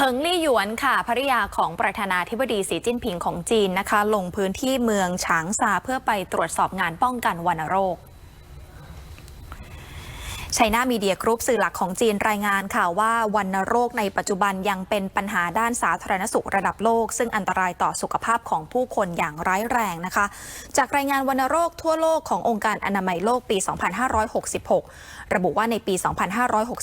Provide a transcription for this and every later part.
เพิงลี่หยวนค่ะภริยาของประธานาธิบดีสีจิ้นผิงของจีนนะคะ ลงพื้นที่เมืองฉางซาเพื่อไปตรวจสอบงานป้องกันวัณโรค ไชน่ามีเดียกรุ๊ปสื่อหลักของจีนรายงานค่ะว่าวัณโรคในปัจจุบันยังเป็นปัญหาด้านสาธารณสุขระดับโลก ซึ่งอันตรายต่อสุขภาพของผู้คนอย่างร้ายแรงนะคะ จากรายงานวัณโรคทั่วโลกขององค์การอนามัยโลกปี 2566 ระบุว่าในปี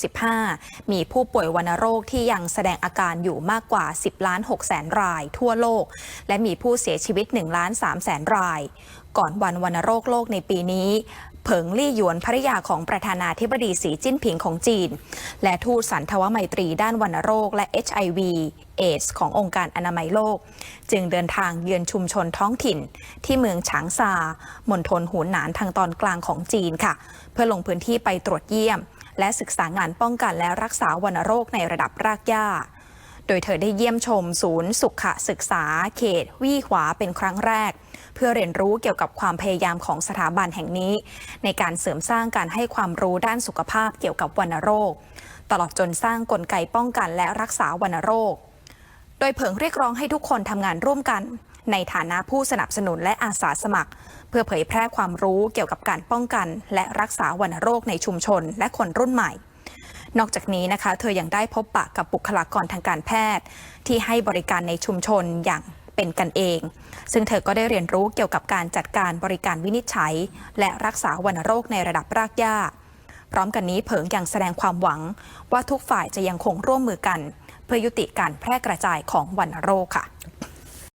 2565 มีผู้ป่วยวัณโรคที่ยังแสดงอาการอยู่มากกว่า 10 ล้าน6แสนรายทั่วโลก และมีผู้เสียชีวิต1ล้าน3แสนราย ก่อนวันวัณโรคโลกในปีนี้ เผิงลี่หยวนภริยาของประธานาธิบดีสีจิ้นผิงของจีน และทูตสันทวไมตรีด้านวัณโรคและ HIV เอสขององค์การอนามัยโลก จึงเดินทางเยือนชุมชนท้องถิ่น ที่เมืองฉางซามณฑลหูหนานทางตอนกลางของจีนค่ะ เพื่อลงพื้นที่ไปตรวจเยี่ยม และศึกษางานป้องกันและรักษาวัณโรคในระดับรากหญ้า โดยเธอได้เยี่ยมชมศูนย์สุขศึกษา เขตวี่หวาเป็นครั้งแรก เพื่อเรียนรู้เกี่ยวกับความพยายามของสถาบันแห่งนี้ ในการเสริมสร้างการให้ความรู้ด้านสุขภาพเกี่ยวกับวัณโรค ตลอดจนสร้างกลไกป้องกันและรักษาวัณโรค โดยเผิงเรียกร้องให้ทุกคนทำงานร่วมกันในฐานะผู้สนับสนุนและอาสาสมัคร เพื่อเผยแพร่ความรู้เกี่ยวกับการป้องกัน และรักษาวัณโรคในชุมชนและคนรุ่นใหม่ นอกจากนี้นะคะ เธอยังได้พบปะกับบุคลากรทางการแพทย์ ที่ให้บริการในชุมชนอย่างเป็นกันเอง ซึ่งเธอก็ได้เรียนรู้เกี่ยวกับการจัดการบริการวินิจฉัย และรักษาวัณโรคในระดับรากหญ้า พร้อมกันนี้เผิงยังแสดงความหวัง ว่าทุกฝ่ายจะยังคงร่วมมือกัน เพื่อยุติการแพร่กระจายของวัณโรคค่ะ